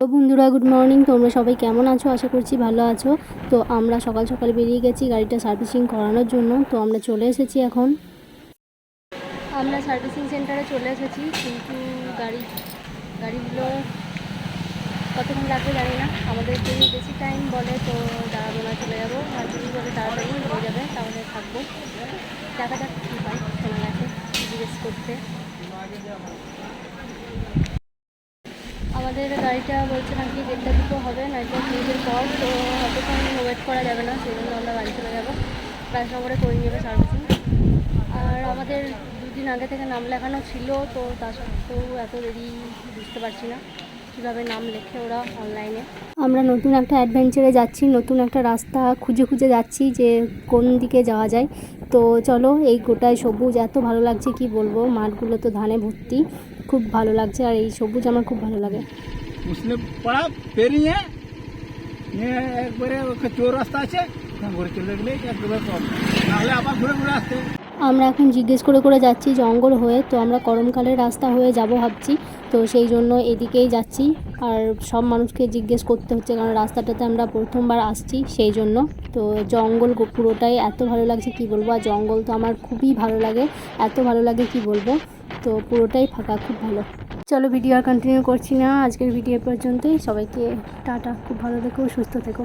তো বন্ধুরা good morning তোমরা সবাই কেমন আছো? আশা করছি ভালো আছো। তো আমরা সকাল সকাল বেরিয়ে গেছি গাড়িটা সার্ভিসিং করানোর জন্য। তো আমরা চলে এসেছি এখন। আমরা সার্ভিসিং সেন্টারে চলে এসেছি, কিন্তু গাড়ি, গাড়িগুলো কতক্ষণ লাগবে জানি না। আমাদের যদি বেশি টাইম বলে তো দাঁড়াবো না, চলে যাব। আর যদি বলে তাড়াতাড়ি হয়ে যাবে, তাহলে থাকব। দেখা যাক কী হয় গেছে জিজ্ঞেস করতে। আমাদের গাড়িটা বলছে নাকি দেড়টা দুটো হবে নয়তো তিনটের পর, তো অতক্ষণ ওয়েট করা যাবে না সেই জন্য আমরা বাড়ি চলে যাব। নম্বরে করে নেবে সার্ভিসিং আর আমাদের দুদিন আগে থেকে নাম লেখানো ছিল, তো তা সত্ত্বেও এত দেরি বুঝতে পারছি না, কীভাবে নাম লেখে ওরা অনলাইনে আমরা নতুন একটা অ্যাডভেঞ্চারে যাচ্ছি, নতুন একটা রাস্তা খুঁজে খুঁজে যাচ্ছি যে কোন দিকে যাওয়া যায়। তো চলো, এই গোটায় সবুজ, এত ভালো লাগছে কি বলব, মাঠগুলো তো ধানে ভর্তি। খুব ভালো লাগছে আর এই সবুজ আমার খুব ভালো লাগে। মুসলিম পাড়া পেরিয়ে একবারে চোর রাস্তা আছে আমরা এখন জিজ্ঞেস করে করে যাচ্ছি জঙ্গল হয়ে তো আমরা গরমকালের রাস্তা হয়ে যাব ভাবছি তো সেই জন্য এদিকেই যাচ্ছি। আর সব মানুষকে জিজ্ঞেস করতে হচ্ছে কারণ রাস্তাটাতে আমরা প্রথমবার আসছি সেই জন্য। তো জঙ্গল পুরোটাই এত ভালো লাগছে কি বলব? আর জঙ্গল তো আমার খুবই ভালো লাগে। এত ভালো লাগে কি বলব? তো পুরোটাই ফাঁকা, খুব ভালো। চলো ভিডিও আর কন্টিনিউ করছি না। আজকের ভিডিও পর্যন্তই। সবাইকে টাটা। খুব ভালো থেকো, সুস্থ থেকো।